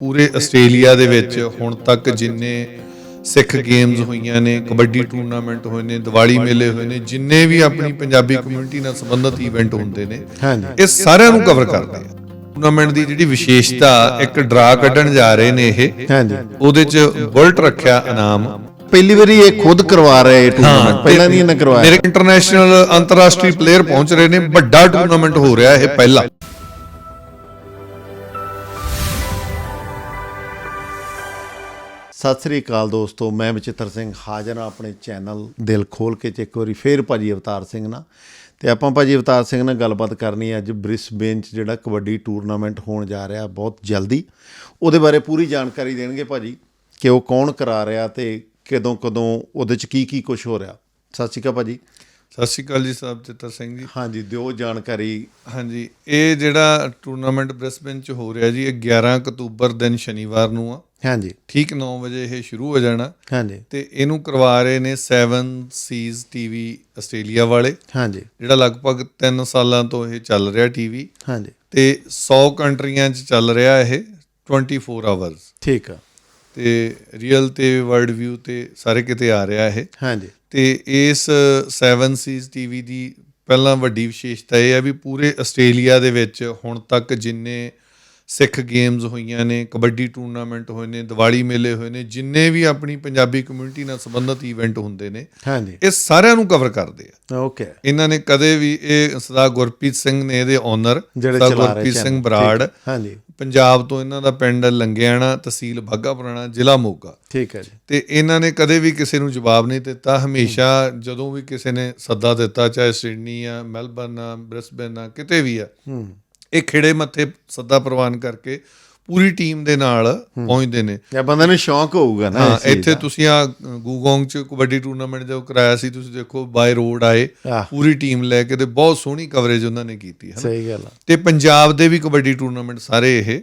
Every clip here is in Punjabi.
ਪੂਰੇ ਆਸਟ੍ਰੇਲੀਆ ਦੇ ਵਿੱਚ ਹੁਣ ਤੱਕ ਜਿੰਨੇ ਸਿੱਖ ਗੇਮਸ ਹੋਈਆਂ ਨੇ ਕਬੱਡੀ ਟੂਰਨਾਮੈਂਟ ਹੋਏ ਨੇ ਦੀਵਾਲੀ ਮੇਲੇ ਹੋਏ ਨੇ ਜਿੰਨੇ ਵੀ ਆਪਣੀ ਪੰਜਾਬੀ ਕਮਿਊਨਿਟੀ ਨਾਲ ਸੰਬੰਧਿਤ ਇਵੈਂਟ ਹੁੰਦੇ ਨੇ ਹਾਂਜੀ। ਇਹ ਸਾਰਿਆਂ ਨੂੰ ਕਵਰ ਕਰਦੇ ਆ। ਟੂਰਨਾਮੈਂਟ ਦੀ ਜਿਹੜੀ ਵਿਸ਼ੇਸ਼ਤਾ ਇੱਕ ਡਰਾ ਕੱਢਣ ਜਾ ਰਹੇ ਨੇ ਇਹ। ਹਾਂਜੀ। ਉਹਦੇ ਚ ਬੁਲਟ ਰੱਖਿਆ ਇਨਾਮ। ਪਹਿਲੀ ਵਾਰੀ ਇਹ ਖੁਦ ਕਰਵਾ ਰਹੇ ਇਹ ਟੂਰਨਾਮੈਂਟ ਪਹਿਲਾਂ ਨਹੀਂ ਇਹਨਾਂ ਕਰਵਾਇਆ। ਮੇਰੇ ਇੰਟਰਨੈਸ਼ਨਲ ਅੰਤਰਰਾਸ਼ਟਰੀ ਪਲੇਅਰ ਪਹੁੰਚ ਰਹੇ ਨੇ ਵੱਡਾ ਟੂਰਨਾਮੈਂਟ ਹੋ ਰਿਹਾ ਇਹ ਪਹਿਲਾ। ਸਤਿ ਸ੍ਰੀ ਅਕਾਲ ਦੋਸਤੋ ਮੈਂ ਬਚਿੱਤਰ ਸਿੰਘ ਹਾਜ਼ਰ ਹਾਂ ਆਪਣੇ ਚੈਨਲ ਦਿਲ ਖੋਲ ਕੇ ਚ ਇੱਕ ਵਾਰੀ ਫੇਰ ਭਾਜੀ ਅਵਤਾਰ ਸਿੰਘ ਨਾਲ। ਤੇ ਆਪਾਂ ਭਾਜੀ ਅਵਤਾਰ ਸਿੰਘ ਨਾਲ ਗੱਲਬਾਤ ਕਰਨੀ ਹੈ ਅੱਜ ਬ੍ਰਿਸਬੇਨ ਚ ਜਿਹੜਾ ਕਬੱਡੀ ਟੂਰਨਾਮੈਂਟ ਹੋਣ ਜਾ ਰਿਹਾ ਬਹੁਤ ਜਲਦੀ। ਉਹਦੇ ਬਾਰੇ ਪੂਰੀ ਜਾਣਕਾਰੀ ਦੇਣਗੇ ਭਾਜੀ ਕਿ ਉਹ ਕੌਣ ਕਰਾ ਰਿਹਾ ਤੇ ਕਦੋਂ ਕਦੋਂ ਉਹਦੇ ਚ ਕੀ ਕੀ ਕੁਝ ਹੋ ਰਿਹਾ। ਸਤਿ ਸ਼੍ਰੀ ਅਕਾਲ ਭਾਜੀ। ਸਤਿ ਸ਼੍ਰੀ ਅਕਾਲ ਜੀ ਸਾਹਿਬ ਚਿੱਤਰ ਸਿੰਘ ਜੀ। ਹਾਂਜੀ ਦਿਓ ਜਾਣਕਾਰੀ। ਹਾਂਜੀ ਇਹ ਜਿਹੜਾ ਟੂਰਨਾਮੈਂਟ ਬ੍ਰਿਸਬਨ ਚ ਹੋ ਰਿਹਾ ਜੀ ਇਹ 11 ਅਕਤੂਬਰ ਦਿਨ ਸ਼ਨੀਵਾਰ ਨੂੰ ਆ। ਹਾਂਜੀ। ਠੀਕ 9 ਵਜੇ ਇਹ ਸ਼ੁਰੂ ਹੋ ਜਾਣਾ। ਹਾਂਜੀ। ਤੇ ਇਹਨੂੰ ਕਰਵਾ ਰਹੇ ਨੇ 7 ਸੀਜ਼ ਟੀਵੀ ਆਸਟ੍ਰੇਲੀਆ ਵਾਲੇ। ਹਾਂਜੀ। ਜਿਹੜਾ ਲਗਭਗ 3 ਸਾਲਾਂ ਤੋਂ ਇਹ ਚੱਲ ਰਿਹਾ ਟੀਵੀ ਹਾਂਜੀ। ਤੇ 100 ਕੰਟਰੀਆਂ 'ਚ ਚੱਲ ਰਿਹਾ ਇਹ 24 ਆਵਰਸ ਠੀਕ ਆ। ਤੇ ਰੀਅਲ ਤੇ ਵਰਲਡ ਵਿਊ ਤੇ ਸਾਰੇ ਕਿਤੇ ਆ ਰਿਹਾ ਇਹ। ਹਾਂਜੀ। ਤੇ ਇਸ 7 ਸੀਜ਼ ਟੀਵੀ ਦੀ ਪਹਿਲਾਂ ਵੱਡੀ ਵਿਸ਼ੇਸ਼ਤਾ ਇਹ ਹੈ ਵੀ ਪੂਰੇ ਆਸਟ੍ਰੇਲੀਆ ਦੇ ਵਿੱਚ ਹੁਣ ਤੱਕ ਜਿੰਨੇ ਸਿੱਖ ਗੇਮਸ ਹੋਈਆਂ ਨੇ ਕਬੱਡੀ ਟੂਰਨਾਮੈਂਟ ਹੋਏ ਨੇ ਦੀਵਾਲੀ ਮੇਲੇ ਹੋਏ ਨੇ ਜਿੰਨੇ ਵੀ ਆਪਣੀ ਪੰਜਾਬੀ ਕਮਿਊਨਿਟੀ ਨਾਲ ਸੰਬੰਧਿਤ ਇਵੈਂਟ ਹੁੰਦੇ ਨੇ ਹਾਂਜੀ। ਇਹ ਸਾਰਿਆਂ ਨੂੰ ਕਵਰ ਕਰਦੇ ਆ। ਓਕੇ ਇਹਨਾਂ ਨੇ ਕਦੇ ਵੀ ਇਹ ਸਰਦਾਰ ਗੁਰਪ੍ਰੀਤ ਸਿੰਘ ਨੇ ਇਹਦੇ ਓਨਰ ਰਹੇ ਗੁਰਪ੍ਰੀਤ ਸਿੰਘ ਬਰਾੜ ਹਾਂਜੀ। ਪੰਜਾਬ ਤੋਂ ਇਹਨਾਂ ਦਾ ਪਿੰਡ ਲੰਗਿਆਣਾ ਤਹਿਸੀਲ ਬਾਘਾ ਪੁਰਾਣਾ ਜ਼ਿਲ੍ਹਾ ਮੋਗਾ। ਠੀਕ ਹੈ ਜੀ। ਤੇ ਇਹਨਾਂ ਨੇ ਕਦੇ ਵੀ ਕਿਸੇ ਨੂੰ ਜਵਾਬ ਨਹੀਂ ਦਿੱਤਾ। ਹਮੇਸ਼ਾ ਜਦੋਂ ਵੀ ਕਿਸੇ ਨੇ ਸੱਦਾ ਦਿੱਤਾ ਚਾਹੇ ਸਿਡਨੀ ਆ ਮੈਲਬਰਨ ਆ ਬ੍ਰਿਸਬਨ ਆ ਕਿਤੇ ਵੀ ਆ ਹੂੰ। ਇਹ ਖਿੜੇ ਮੱਥੇ ਸੱਦਾ ਪ੍ਰਵਾਨ ਕਰਕੇ ਪੂਰੀ ਟੀਮ ਦੇ ਨਾਲ ਪਹੁੰਚਦੇ ਨੇ। ਜਾਂ ਬੰਦੇ ਨੂੰ ਸ਼ੌਂਕ ਹੋਊਗਾ ਨਾ ਹਾਂ ਇੱਥੇ। ਤੁਸੀਂ ਆ ਗੂਗੋਂਗ ਚ ਕਬੱਡੀ ਟੂਰਨਾਮੈਂਟ ਜੋ ਕਰਾਇਆ ਸੀ ਤੁਸੀਂ ਦੇਖੋ ਬਾਈ ਰੋਡ ਆਏ। ਪੂਰੀ ਟੀਮ ਲੈ ਕੇ ਤੇ ਬਹੁਤ ਸੋਹਣੀ ਕਵਰੇਜ ਉਹਨਾਂ ਨੇ ਕੀਤੀ ਹੈ ਸਹੀ ਗੱਲ ਤੇ ਪੰਜਾਬ ਦੇ ਵੀ ਕਬੱਡੀ ਟੂਰਨਾਮੈਂਟ ਸਾਰੇ ਇਹ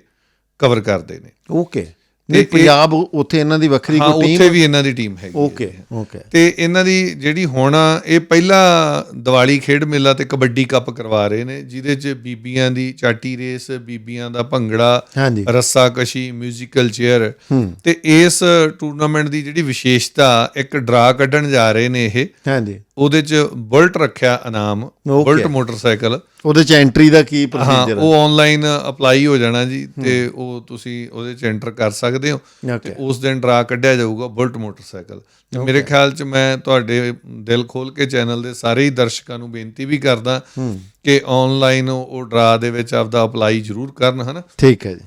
ਕਵਰ ਕਰਦੇ ਨੇ। ਓਕੇ ਨਹੀਂ ਇਹ- ਪੰਜਾਬ ਉੱਥੇ ਇਹਨਾਂ ਦੀ ਵੱਖਰੀ ਹਾਂ ਕੋਈ ਉੱਥੇ ਟੀਮ ਵੀ ਇਹਨਾਂ ਦੀ ਟੀਮ ਹੈਗੀ ਹੈ। ਓਕੇ ਓਕੇ ਤੇ ਇਹਨਾਂ ਦੀ ਜਿਹੜੀ ਹੁਣ ਆ, ਇਹ ਪਹਿਲਾ ਦੀਵਾਲੀ ਖੇਡ ਮੇਲਾ ਤੇ ਕਬੱਡੀ ਕੱਪ ਕਰਵਾ ਰਹੇ ਨੇ ਜਿਹਦੇ 'ਚ ਬੀਬੀਆਂ ਦੀ ਚਾਟੀ ਰੇਸ ਬੀਬੀਆਂ ਦਾ ਭੰਗੜਾ ਹਾਂਜੀ ਰੱਸਾ ਕਸ਼ੀ 뮤지컬 ਚੇਅਰ ਹੂੰ ਤੇ ਇਸ ਟੂਰਨਾਮੈਂਟ ਦੀ ਜਿਹੜੀ ਵਿਸ਼ੇਸ਼ਤਾ ਇੱਕ ਡਰਾ ਕੱਢਣ ਜਾ ਰਹੇ ਨੇ ਇਹ ਹਾਂਜੀ ਉਹਦੇ 'ਚ ਬੁਲਟ ਰੱਖਿਆ ਇਨਾਮ. Bullet motorcycle. ਉਹਦੇ ਚ ਐਂਟਰੀ ਦਾ ਕੀ ਹਾਂ ਪ੍ਰੋਸੀਜਰ ਉਹ ਆਨਲਾਈਨ ਅਪਲਾਈ ਹੋ ਜਾਣਾ ਜੀ ਤੇ ਉਹ ਤੁਸੀਂ ਉਹਦੇ 'ਚ ਐਂਟਰ ਕਰ ਸਕਦੇ ਹੋ। ਹੈ ਤੇ ਉਸ ਦਿਨ ਡਰਾ ਕੱਢਿਆ ਜਾਊਗਾ ਬੁਲਟ ਮੋਟਰਸਾਈਕਲ। ਮੇਰੇ ਖਿਆਲ 'ਚ ਮੈਂ ਤੁਹਾਡੇ ਦਿਲ ਖੋਲ ਕੇ ਚੈਨਲ ਦੇ ਸਾਰੇ ਹੀ ਦਰਸ਼ਕਾਂ ਨੂੰ ਬੇਨਤੀ ਵੀ ਕਰਦਾ ਹੂੰ। ਕਿ ਆਨਲਾਈਨ ਉਹ ਡਰਾ ਦੇ ਵਿੱਚ ਆਪਦਾ ਅਪਲਾਈ ਜ਼ਰੂਰ ਕਰਨ ਹਨਾ? ਠੀਕ ਹੈ ਜੀ।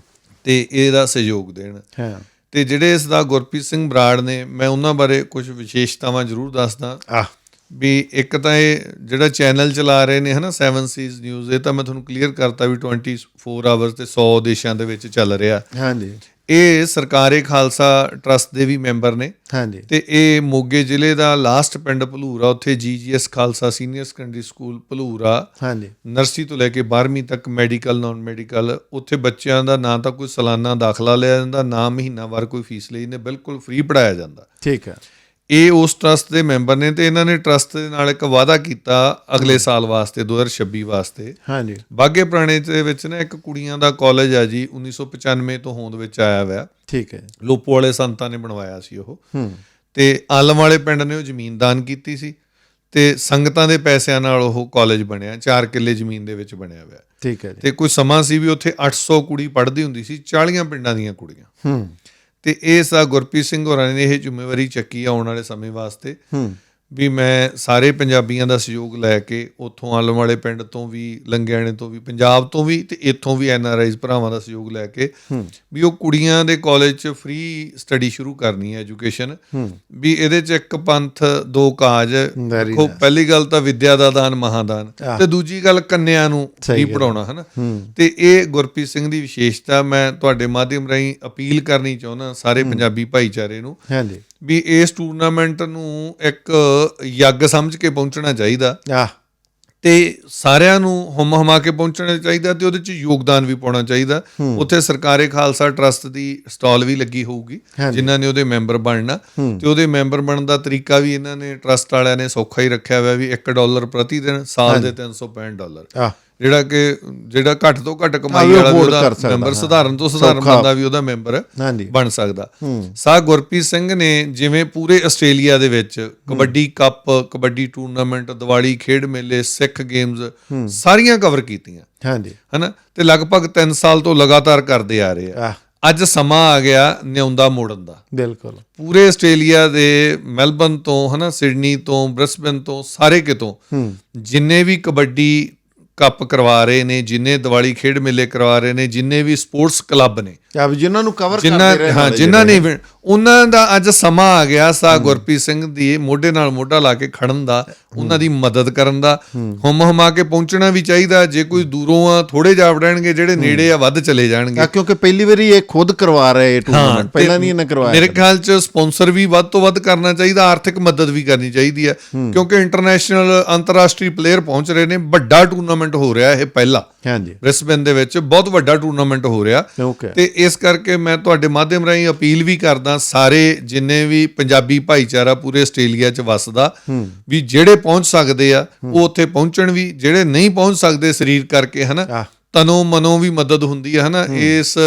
ਤੇ ਇਹਦਾ ਸਹਿਯੋਗ ਦੇਣ। ਹਾਂ। ਤੇ ਜਿਹੜੇ ਇਸ ਦਾ ਗੁਰਪ੍ਰੀਤ ਸਿੰਘ ਬਰਾੜ ਨੇ ਮੈਂ ਉਹਨਾਂ ਬਾਰੇ ਕੁਝ ਵਿਸ਼ੇਸ਼ਤਾਵਾਂ ਜ਼ਰੂਰ ਦੱਸਦਾ। ਆ ਵੀ ਇੱਕ ਤਾਂ ਇਹ ਜਿਹੜਾ ਚੈਨਲ ਚਲਾ ਰਹੇ ਨੇ ਹਨਾ 7 ਸੀਜ਼ ਨਿਊਜ਼ ਇਹ ਤਾਂ ਮੈਂ ਤੁਹਾਨੂੰ ਕਲੀਅਰ ਕਰਤਾ ਵੀ 24 ਆਵਰਸ ਤੇ 100 ਦੇਸ਼ਾਂ ਦੇ ਵਿੱਚ ਚੱਲ ਰਿਹਾ। ਹਾਂਜੀ। ਇਹ ਸਰਕਾਰੇ ਖਾਲਸਾ ਟਰਸਟ ਦੇ ਵੀ ਮੈਂਬਰ ਨੇ। ਹਾਂਜੀ। ਤੇ ਇਹ ਮੋਗੇ ਜ਼ਿਲ੍ਹੇ ਦਾ ਲਾਸਟ ਪਿੰਡ ਭਲੂਰਾ ਉੱਥੇ GGS Khalsa senior secondary school Bhalura. ਹਾਂਜੀ। ਨਰਸਰੀ ਤੋਂ ਲੈ ਕੇ 12ਵੀਂ ਤੱਕ ਮੈਡੀਕਲ ਨਾਨ ਮੈਡੀਕਲ ਉੱਥੇ ਬੱਚਿਆਂ ਦਾ ਨਾ ਤਾਂ ਕੋਈ ਸਾਲਾਨਾ ਦਾਖਲਾ ਲਿਆ ਜਾਂਦਾ ਨਾ ਮਹੀਨਾਵਾਰ ਕੋਈ ਫੀਸ ਲਈ ਨੇ ਬਿਲਕੁਲ ਫ੍ਰੀ ਪੜਾਇਆ ਜਾਂਦਾ। ਠੀਕ ਹੈ। ਇਹ ਉਸ ਟਰਸਟ ਦੇ ਮੈਂਬਰ ਨੇ ਤੇ ਇਹਨਾਂ ਨੇ ਟਰਸਟ ਦੇ ਨਾਲ ਇੱਕ ਵਾਅਦਾ ਕੀਤਾ ਅਗਲੇ ਸਾਲ ਵਾਸਤੇ 2026 ਵਾਸਤੇ। ਹਾਂਜੀ। ਬਾਗੇ ਪੁਰਾਣੇ ਦੇ ਵਿੱਚ ਨਾ ਇੱਕ ਕੁੜੀਆਂ ਦਾ ਕਾਲਜ ਆ ਜੀ 1995 ਤੋਂ ਹੋਂਦ ਵਿੱਚ ਆਇਆ ਹੋਇਆ ਠੀਕ ਹੈ। ਲੋਪੋ ਵਾਲੇ ਸੰਤਾਂ ਨੇ ਬਣਵਾਇਆ ਸੀ ਉਹ। ਹੂੰ ਤੇ ਆਲਮ ਵਾਲੇ ਪਿੰਡ ਨੇ ਉਹ ਜ਼ਮੀਨ ਦਾਨ ਕੀਤੀ ਸੀ ਤੇ ਸੰਗਤਾਂ ਦੇ ਪੈਸਿਆਂ ਨਾਲ ਉਹ ਕਾਲਜ ਬਣਿਆ 4 ਕਿੱਲੇ ਜ਼ਮੀਨ ਦੇ ਵਿੱਚ ਬਣਿਆ ਹੋਇਆ ਠੀਕ ਹੈ ਜੀ। ਤੇ ਕੋਈ ਸਮਾਂ ਸੀ ਵੀ ਉੱਥੇ 800 ਕੁੜੀ ਪੜ੍ਹਦੀ ਹੁੰਦੀ ਸੀ 40 ਪਿੰਡਾਂ ਦੀਆਂ ਕੁੜੀਆਂ। ਹੂੰ ਤੇ ਇਹ ਆ ਗੁਰਪ੍ਰੀਤ ਸਿੰਘ ਹੋਰਾਂ ਨੇ ਇਹ ਜ਼ਿੰਮੇਵਾਰੀ ਚੱਕੀ ਆ ਆਉਣ ਵਾਲੇ ਸਮੇਂ ਵਾਸਤੇ। ਹੂੰ। ਵੀ ਮੈਂ ਸਾਰੇ ਪੰਜਾਬੀਆਂ ਦਾ ਸਹਿਯੋਗ ਲੈ ਕੇ ਉੱਥੋਂ ਆਲਮ ਵਾਲੇ ਪਿੰਡ ਤੋਂ ਵੀ ਲੰਗਿਆਣੇ ਤੋਂ ਵੀ ਪੰਜਾਬ ਤੋਂ ਵੀ ਤੇ ਇੱਥੋਂ ਵੀ ਐਨ ਆਰ ਆਈਜ਼ ਭਰਾਵਾਂ ਦਾ ਸਹਿਯੋਗ ਲੈ ਕੇ ਵੀ ਉਹ ਕੁੜੀਆਂ ਦੇ ਕਾਲਜ 'ਚ ਫ੍ਰੀ ਸਟੱਡੀ ਸ਼ੁਰੂ ਕਰਨੀ ਹੈ ਐਜੂਕੇਸ਼ਨ ਵੀ ਇਹਦੇ 'ਚ ਇੱਕ ਪੰਥ ਦੋ ਕਾਜ ਦੇਖੋ. ਪਹਿਲੀ ਗੱਲ ਤਾਂ ਵਿਦਿਆ ਦਾ ਦਾਨ ਮਹਾਦਾਨ। ਤੇ ਦੂਜੀ ਗੱਲ ਕੰਨਿਆ ਨੂੰ ਵੀ। ਪੜਾਉਣਾ ਹਨਾ? ਤੇ ਇਹ ਗੁਰਪ੍ਰੀਤ ਸਿੰਘ ਦੀ ਵਿਸ਼ੇਸ਼ਤਾ ਮੈਂ ਤੁਹਾਡੇ ਮਾਧਿਅਮ ਰਾਹੀਂ ਅਪੀਲ ਕਰਨੀ ਚਾਹੁੰਦਾ ਸਾਰੇ ਪੰਜਾਬੀ ਭਾਈਚਾਰੇ ਨੂੰ ਹਾਂਜੀ। ਵੀ ਇਸ ਟੂਰਨਾਮੈਂਟ ਨੂੰ ਇੱਕ ਯੱਗ ਸਮਝ ਕੇ ਪਹੁੰਚਣਾ ਚਾਹੀਦਾ। ਆ। ਤੇ ਸਾਰਿਆਂ ਨੂੰ ਹਮ ਹਮਾ ਕੇ ਪਹੁੰਚਣਾ ਚਾਹੀਦਾ ਤੇ ਉਹਦੇ ਚ ਯੋਗਦਾਨ ਵੀ ਪਾਉਣਾ ਚਾਹੀਦਾ। ਉੱਥੇ ਸਰਕਾਰੇ ਖਾਲਸਾ ਟਰਸਟ ਦੀ ਸਟਾਲ ਵੀ ਲੱਗੀ ਹੋਊਗੀ। ਜਿਨ੍ਹਾਂ ਨੇ ਉਹਦੇ ਮੈਂਬਰ ਬਣਨਾ। ਤੇ ਉਹਦੇ ਮੈਂਬਰ ਬਣਨ ਦਾ ਤਰੀਕਾ ਵੀ ਇਹਨਾਂ ਨੇ ਟਰਸਟ ਵਾਲਿਆਂ ਨੇ ਸੌਖਾ ਹੀ ਰੱਖਿਆ ਹੋਇਆ ਵੀ 1 ਡਾਲਰ ਪ੍ਰਤੀ ਦਿਨ ਸਾਲ ਦੇ 365 ਡਾਲਰ। ਜਿਹੜਾ ਕਿ ਜਿਹੜਾ ਘੱਟ ਤੋਂ ਘੱਟ ਕਮਾਈ ਵਾਲਾ ਵੀ ਉਹਦਾ ਮੈਂਬਰ। ਸਧਾਰਨ ਤੋਂ ਸਧਾਰਨ। ਬੰਦਾ ਵੀ ਉਹਦਾ ਮੈਂਬਰ ਬਣ ਸਕਦਾ। ਸਾਹ ਗੁਰਪ੍ਰੀਤ ਸਿੰਘ ਨੇ ਜਿਵੇਂ ਪੂਰੇ ਆਸਟ੍ਰੇਲੀਆ ਦੇ ਵਿੱਚ ਕਬੱਡੀ ਕੱਪ ਕਬੱਡੀ ਟੂਰਨਾਮੈਂਟ ਦੀਵਾਲੀ ਖੇਡ ਮੇਲੇ ਸਿੱਖ ਗੇਮਸ ਸਾਰੀਆਂ ਕਵਰ ਕੀਤੀਆਂ। ਹਾਂਜੀ। ਹਨਾ? ਤੇ ਲਗਭਗ 3 ਸਾਲ ਤੋਂ ਲਗਾਤਾਰ ਕਰਦੇ ਆ ਰਹੇ ਆ। ਅੱਜ ਸਮਾਂ ਆ ਗਿਆ ਨਿਉਂਦਾ ਮੋੜਨ ਦਾ। ਬਿਲਕੁਲ। ਪੂਰੇ ਆਸਟ੍ਰੇਲੀਆ ਦੇ ਮੈਲਬਨ ਤੋਂ ਹਨਾ ਸਿਡਨੀ ਤੋਂ ਬ੍ਰਿਸਬਨ ਤੋਂ ਸਾਰੇ ਕਿਤੋਂ ਜਿੰਨੇ ਵੀ ਕਬੱਡੀ ਕੱਪ ਕਰਵਾ ਰਹੇ ਨੇ ਜਿੰਨੇ ਦੀਵਾਲੀ ਖੇਡ ਮੇਲੇ ਕਰਵਾ ਰਹੇ ਨੇ ਜਿੰਨੇ ਵੀ ਸਪੋਰਟਸ ਕਲੱਬ ਨੇ। ਜਿਨ੍ਹਾਂ ਨੂੰ ਕਵਰ ਕਰਦੇ ਰਹੇ ਹਾਂ ਜਿਨ੍ਹਾਂ ਨੇ ਉਹਨਾਂ ਦਾ ਅੱਜ ਸਮਾਂ ਆ ਗਿਆ ਸਾ ਗੁਰਪ੍ਰੀਤ ਸਿੰਘ ਦੀ ਮੋਢੇ ਨਾਲ ਮੋਢਾ ਲਾ ਕੇ ਖੜਨ ਦਾ ਉਹਨਾਂ ਦੀ ਮਦਦ ਕਰਨ ਦਾ। ਹਮ ਹਮਾ ਕੇ ਪਹੁੰਚਣਾ ਵੀ ਚਾਹੀਦਾ ਜੇ ਕੋਈ ਦੂਰੋਂ ਆ ਥੋੜੇ ਜਾ ਵੜਨਗੇ ਜਿਹੜੇ ਨੇੜੇ ਆ ਵੱਧ ਚਲੇ ਜਾਣਗੇ। ਕਿਉਂਕਿ ਪਹਿਲੀ ਵਾਰੀ ਇਹ ਖੁਦ ਕਰਵਾ ਰਹੇ ਇਹ ਟੂਰਨਾਮੈਂਟ ਪਹਿਲਾਂ ਨਹੀਂ ਇਹਨਾਂ ਕਰਵਾਇਆ ਮੇਰੇ ਖਿਆਲ ਚ ਸਪਾਂਸਰ ਵੀ ਵੱਧ ਤੋਂ ਵੱਧ ਕਰਨਾ ਚਾਹੀਦਾ ਆਰਥਿਕ ਮਦਦ ਵੀ ਕਰਨੀ ਚਾਹੀਦੀ ਹੈ। ਕਿਉਂਕਿ ਇੰਟਰਨੈਸ਼ਨਲ ਅੰਤਰਰਾਸ਼ਟਰੀ ਪਲੇਅਰ ਪਹੁੰਚ ਰਹੇ ਨੇ ਵੱਡਾ ਟੂਰਨਾਮੈਂਟ ਹੋ ਰਿਹਾ ਇਹ ਪਹਿਲਾ। ਹਾਂਜੀ। ਬ੍ਰਿਸਬਨ ਦੇ ਵਿੱਚ ਬਹੁਤ ਵੱਡਾ ਟੂਰਨਾਮੈਂਟ ਹੋ ਰਿਹਾ। ਤੇ ਇਸ ਕਰਕੇ ਮੈਂ ਤੁਹਾਡੇ ਮਾਧਿਅਮ ਰਾਹੀਂ ਅਪੀਲ ਵੀ ਕਰਦਾ ਸਾਰੇ ਜਿੰਨੇ ਵੀ ਪੰਜਾਬੀ ਭਾਈਚਾਰਾ ਪੂਰੇ ਆਸਟ੍ਰੇਲੀਆ 'ਚ ਵੱਸਦਾ ਵੀ ਜਿਹੜੇ ਪਹੁੰਚ ਸਕਦੇ ਆ ਉਹ ਉੱਥੇ ਪਹੁੰਚਣ ਵੀ ਜਿਹੜੇ ਨਹੀਂ ਪਹੁੰਚ ਸਕਦੇ ਸਰੀਰ ਕਰਕੇ ਹਨਾ। ਤਨੋਂ ਮਨੋਂ ਵੀ ਮਦਦ ਹੁੰਦੀ ਹੈ ਹਨਾ ਇਸ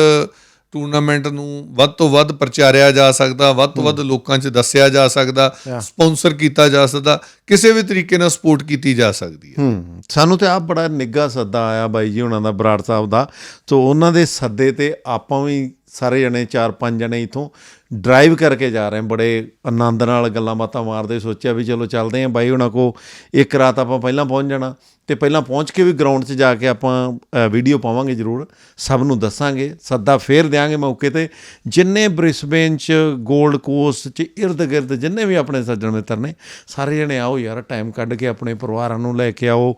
ਟੂਰਨਾਮੈਂਟ ਨੂੰ ਵੱਧ ਤੋਂ ਵੱਧ ਪ੍ਰਚਾਰਿਆ ਜਾ ਸਕਦਾ ਵੱਧ ਤੋਂ ਵੱਧ ਲੋਕਾਂ 'ਚ ਦੱਸਿਆ ਜਾ ਸਕਦਾ ਸਪਾਂਸਰ ਕੀਤਾ ਜਾ ਸਕਦਾ ਕਿਸੇ ਵੀ ਤਰੀਕੇ ਨਾਲ ਸਪੋਰਟ ਕੀਤੀ ਜਾ ਸਕਦੀ ਹੈ। ਸਾਨੂੰ ਤੇ ਆਪ ਬੜਾ ਨਿੱਘਾ ਸੱਦਾ ਆਇਆ ਬਾਈ ਜੀ ਉਹਨਾਂ ਦਾ ਬਰਾੜ ਸਾਹਿਬ ਦਾ। ਤੋਂ ਉਹਨਾਂ ਦੇ ਸੱਦੇ ਤੇ ਆਪਾਂ ਵੀ ਸਾਰੇ ਜਣੇ, ਚਾਰ ਪੰਜ ਜਣੇ ਇਥੋਂ ਡਰਾਈਵ ਕਰਕੇ ਜਾ ਰਹੇ ਬੜੇ ਆਨੰਦ ਨਾਲ ਗੱਲਾਂ ਬਾਤਾਂ ਮਾਰਦੇ ਸੋਚਿਆ ਵੀ ਚਲੋ ਚੱਲਦੇ ਆਂ ਬਾਈ ਉਹਨਾਂ ਕੋ ਇੱਕ ਰਾਤ ਆਪਾਂ ਪਹਿਲਾਂ ਪਹੁੰਚ ਜਾਣਾ ਤੇ ਪਹਿਲਾਂ ਪਹੁੰਚ ਕੇ ਵੀ ਗਰਾਊਂਡ 'ਚ ਜਾ ਕੇ ਆਪਾਂ ਵੀਡੀਓ ਪਾਵਾਂਗੇ ਜ਼ਰੂਰ। ਸਭ ਨੂੰ ਦੱਸਾਂਗੇ, ਸੱਦਾ ਫੇਰ ਦਿਆਂਗੇ ਮੌਕੇ ਤੇ। ਜਿੰਨੇ ਬ੍ਰਿਸਬੇਨ 'ਚ 골ਡ ਕੋਸਟ 'ਚ ਇਰਦ ਗਿਰਦ ਜਿੰਨੇ ਵੀ ਆਪਣੇ ਸੱਜਣ ਮਿੱਤਰ ਨੇ, ਸਾਰੇ ਜਣੇ ਆਓ ਯਾਰ ਟਾਈਮ ਕੱਢ ਕੇ ਆਪਣੇ ਪਰਿਵਾਰਾਂ ਨੂੰ ਲੈ ਕੇ ਆਓ,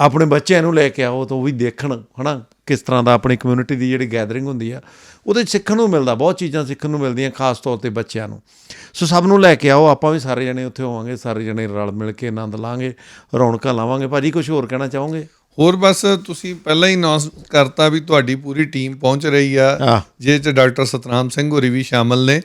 ਆਪਣੇ ਬੱਚਿਆਂ ਨੂੰ ਲੈ ਕੇ ਆਓ, ਤਾਂ ਉਹ ਵੀ ਦੇਖਣ, ਹਨਾ? ਕਿਸ ਤਰ੍ਹਾਂ ਦਾ ਆਪਣੀ ਕਮਿਊਨਿਟੀ ਦੀ ਜਿਹੜੀ ਗੈਦਰਿੰਗ ਹੁੰਦੀ ਆ, ਉਹਦੇ 'ਚ ਸਿੱਖਣ ਨੂੰ ਮਿਲਦਾ, ਬਹੁਤ ਚੀਜ਼ਾਂ ਸਿੱਖਣ ਨੂੰ ਮਿਲਦੀਆਂ, ਖਾਸ ਤੌਰ ਤੇ ਬੱਚਿਆਂ ਨੂੰ। ਸੋ ਸਭ ਨੂੰ ਲੈ ਕੇ ਆਓ, ਆਪਾਂ ਵੀ ਸਾਰੇ ਜਣੇ ਉੱਥੇ ਹੋਵਾਂਗੇ, ਸਾਰੇ ਜਣੇ ਰਲ ਮਿਲ ਕੇ ਆਨੰਦ ਲਾਂਗੇ, ਰੌਣਕਾਂ ਲਾਵਾਂਗੇ। ਭਾਜੀ ਕੁਝ ਹੋਰ ਕਹਿਣਾ ਚਾਹੋਗੇ? ਹੋਰ ਬਸ ਤੁਸੀਂ ਪਹਿਲਾਂ ਹੀ ਅਨਾਉਂਸ ਕਰਤਾ ਵੀ ਤੁਹਾਡੀ ਪੂਰੀ ਟੀਮ ਪਹੁੰਚ ਰਹੀ ਆ। ਜੇ ਚ ਡਾਕਟਰ ਸਤਨਾਮ ਸਿੰਘ ਹੋਰੀ ਵੀ ਸ਼ਾਮਲ ਨੇ।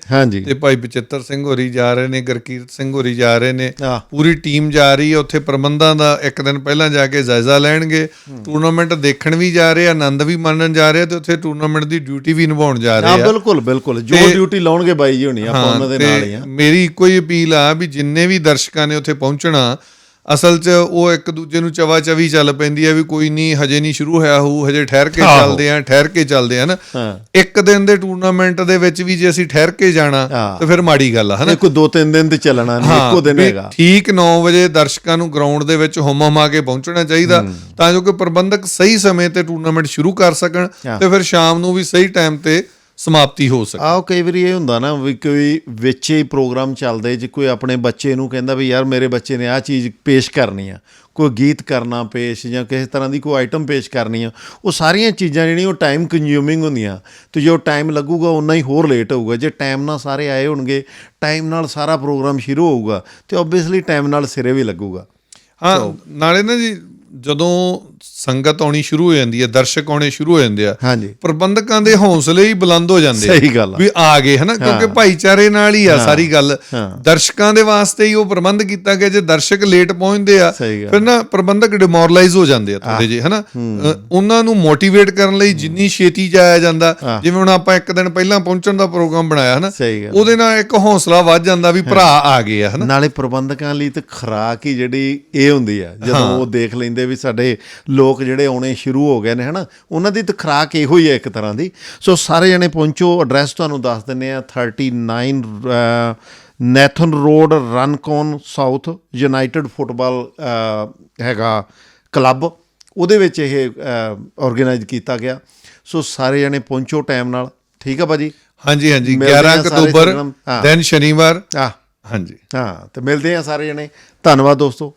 ਤੇ ਭਾਈ ਬਚਿੱਤਰ ਸਿੰਘ ਹੋਰੀ ਜਾ ਰਹੇ ਨੇ ਗੁਰਕੀਰਤ ਸਿੰਘ ਹੋਰੀ ਜਾ ਰਹੇ ਨੇ। ਪੂਰੀ ਟੀਮ ਜਾ ਰਹੀ ਹੈ ਉੱਥੇ ਪ੍ਰਬੰਧਾਂ ਦਾ ਇੱਕ ਦਿਨ ਪਹਿਲਾਂ ਜਾ ਕੇ ਜਾਇਜ਼ਾ ਲੈਣਗੇ। ਟੂਰਨਾਮੈਂਟ ਦੇਖਣ ਵੀ ਜਾ ਰਹੇ ਆ ਆਨੰਦ ਵੀ ਮਾਣਨ ਜਾ ਰਹੇ ਆ ਤੇ ਉੱਥੇ ਟੂਰਨਾਮੈਂਟ ਦੀ ਡਿਊਟੀ ਵੀ ਨਿਭਾਉਣ ਜਾ ਰਹੇ ਆ। ਬਿਲਕੁਲ ਬਿਲਕੁਲ। ਜੋ ਡਿਊਟੀ ਲਾਉਣਗੇ ਬਾਈ ਜੀ ਹੋਣੀ ਆਪਾਂ ਉਹਨਾਂ ਦੇ ਨਾਲ ਹੀ ਆ। ਮੇਰੀ ਇੱਕੋ ਹੀ ਅਪੀਲ ਆ ਵੀ ਜਿੰਨੇ ਵੀ ਦਰਸ਼ਕਾਂ ਨੇ ਉੱਥੇ ਪਹੁੰਚਣਾ ਅਸਲ 'ਚ ਉਹ ਇੱਕ ਦੂਜੇ ਨੂੰ ਚਵਾ ਚਵੀ ਚੱਲ ਪੈਂਦੀ ਹੈ ਵੀ ਕੋਈ ਨਹੀਂ ਹਜੇ ਨਹੀਂ ਸ਼ੁਰੂ ਹੋਇਆ ਹੋਊ ਹਜੇ ਠਹਿਰ ਕੇ। ਚੱਲਦੇ ਆ ਠਹਿਰ ਕੇ ਚੱਲਦੇ ਆ ਨਾ ਇੱਕ ਦਿਨ ਦੇ ਟੂਰਨਾਮੈਂਟ ਦੇ ਵਿੱਚ ਵੀ ਜੇ ਅਸੀਂ ਠਹਿਰ ਕੇ ਜਾਣਾ। ਤੇ ਫਿਰ ਮਾੜੀ ਗੱਲ ਆ ਹਨਾ ਕੋਈ ਦੋ ਤਿੰਨ ਦਿਨ ਤੇ ਚੱਲਣਾ ਨਹੀਂ ਇੱਕੋ ਦਿਨ ਹੈਗਾ ਠੀਕ 9 ਵਜੇ ਦਰਸ਼ਕਾਂ ਨੂੰ ਗਰਾਊਂਡ ਦੇ ਵਿੱਚ ਹੁਮ ਹੁਮਾ ਕੇ ਪਹੁੰਚਣਾ ਚਾਹੀਦਾ ਤਾਂ ਜੋ ਕਿ ਪ੍ਰਬੰਧਕ ਸਹੀ ਸਮੇਂ ਤੇ ਟੂਰਨਾਮੈਂਟ ਸ਼ੁਰੂ ਕਰ ਸਕਣ। ਤੇ ਫਿਰ ਸ਼ਾਮ ਨੂੰ ਵੀ ਸਹੀ ਟਾਈਮ ਤੇ ਸਮਾਪਤੀ ਹੋ ਸਕੇ। ਆਹ ਕਈ ਵਾਰੀ ਇਹ ਹੁੰਦਾ ਨਾ ਵੀ ਕੋਈ ਵਿੱਚ ਹੀ ਪ੍ਰੋਗਰਾਮ ਚੱਲਦੇ ਜੇ ਕੋਈ ਆਪਣੇ ਬੱਚੇ ਨੂੰ ਕਹਿੰਦਾ ਵੀ ਯਾਰ ਮੇਰੇ ਬੱਚੇ ਨੇ ਆਹ ਚੀਜ਼ ਪੇਸ਼ ਕਰਨੀ ਆ ਕੋਈ ਗੀਤ ਕਰਨਾ ਪੇਸ਼ ਜਾਂ ਕਿਸੇ ਤਰ੍ਹਾਂ ਦੀ ਕੋਈ ਆਈਟਮ ਪੇਸ਼ ਕਰਨੀ ਆ ਉਹ ਸਾਰੀਆਂ ਚੀਜ਼ਾਂ ਜਿਹੜੀਆਂ ਉਹ ਟਾਈਮ ਕੰਜ਼ਿਊਮਿੰਗ ਹੁੰਦੀਆਂ। ਤੇ ਜੋ ਟਾਈਮ ਲੱਗੂਗਾ ਉਨਾ ਹੀ ਹੋਰ ਲੇਟ ਹੋਊਗਾ। ਜੇ ਟਾਈਮ ਨਾਲ ਸਾਰੇ ਆਏ ਹੋਣਗੇ ਟਾਈਮ ਨਾਲ ਸਾਰਾ ਪ੍ਰੋਗਰਾਮ ਸ਼ੁਰੂ ਹੋਊਗਾ ਤੇ ਆਬਵੀਅਸਲੀ ਟਾਈਮ ਨਾਲ ਸਿਰੇ ਵੀ ਲੱਗੂਗਾ। ਹਾਂ ਨਾਲੇ ਨਾ ਜੀ ਜਦੋਂ ਸੰਗਤ ਆਉਣੀ ਸ਼ੁਰੂ ਹੋ ਜਾਂਦੀ ਹੈ ਦਰਸ਼ਕ ਆਉਣੇ ਸ਼ੁਰੂ ਹੋ ਜਾਂਦੇ ਆ। ਹਾਂਜੀ। ਪ੍ਰਬੰਧਕਾਂ ਦੇ ਹੌਸਲੇ ਹੀ ਬੁਲੰਦ ਹੋ ਜਾਂਦੇ ਸਹੀ ਗੱਲ ਵੀ ਆ ਗਏ ਹਨਾ? ਕਿਉਂਕਿ ਭਾਈਚਾਰੇ ਨਾਲ ਹੀ ਆ ਸਾਰੀ ਗੱਲ। ਦਰਸ਼ਕਾਂ ਦੇ ਵਾਸਤੇ ਹੀ ਉਹ ਪ੍ਰਬੰਧ ਕੀਤਾ ਗਿਆ ਜੇ ਦਰਸ਼ਕ ਲੇਟ ਪਹੁੰਚਦੇ ਆ। ਫਿਰ ਨਾ ਪ੍ਰਬੰਧਕ ਡਿਮੋਰਲਾਈਜ਼ ਹੋ ਜਾਂਦੇ ਆ ਥੋੜੇ ਜਿਹੇ ਹਨਾ? ਉਹਨਾਂ ਨੂੰ ਮੋਟੀਵੇਟ ਕਰਨ ਲਈ ਜਿੰਨੀ ਛੇਤੀ ਜਾਇਆ ਜਾਂਦਾ ਜਿਵੇਂ ਹੁਣ ਆਪਾਂ ਇੱਕ ਦਿਨ ਪਹਿਲਾਂ ਪਹੁੰਚਣ ਦਾ ਪ੍ਰੋਗਰਾਮ ਬਣਾਇਆ ਹਨਾ? ਉਹਦੇ ਨਾਲ ਇੱਕ ਹੌਸਲਾ ਵੱਧ ਜਾਂਦਾ ਵੀ ਭਰਾ ਆ ਗਏ ਆ ਹਨਾ? ਨਾਲੇ ਪ੍ਰਬੰਧਕਾਂ ਲਈ ਤੇ ਖਰਾਕ ਹੀ ਜਿਹੜੀ ਇਹ ਹੁੰਦੀ ਆ ਜਦੋਂ ਉਹ ਦੇਖ ਲੈਂਦੇ ਵੀ ਸਾਡੇ ਲੋਕ ਜਿਹੜੇ ਆਉਣੇ ਸ਼ੁਰੂ ਹੋ ਗਏ ਨੇ ਹਨਾ? ਉਹਨਾਂ ਦੀ ਤੇ ਖਰਾਕ ਇਹੋ ਹੀ ਹੈ ਇੱਕ ਤਰ੍ਹਾਂ ਦੀ। ਸੋ ਸਾਰੇ ਜਣੇ ਪਹੁੰਚੋ ਐਡਰੈਸ ਤੁਹਾਨੂੰ ਦੱਸ ਦਿੰਨੇ ਆ 39 ਅਹ, Nathan road Runcorn south united football ਹੈਗਾ ਕਲੱਬ ਉਹਦੇ ਵਿੱਚ ਇਹ ਆਰਗੇਨਾਈਜ਼ ਕੀਤਾ ਗਿਆ। ਸੋ ਸਾਰੇ ਜਣੇ ਪਹੁੰਚੋ ਟਾਈਮ ਨਾਲ। ਠੀਕ ਆ ਭਾਜੀ? ਹਾਂਜੀ ਹਾਂਜੀ। ਮਿਲਦੇ 11 ਆ ਸਾਰੇ ਅਕਤੂਬਰ ਹਾਂ। ਦਿਨ ਸ਼ਨੀਵਾਰ। ਆ ਹਾਂਜੀ। ਹਾਂ ਤੇ ਮਿਲਦੇ ਆ ਸਾਰੇ ਜਣੇ। ਧੰਨਵਾਦ ਦੋਸਤੋ।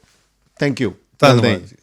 ਥੈਂਕ ਯੂ ਧੰਨਵਾਦ ਜੀ।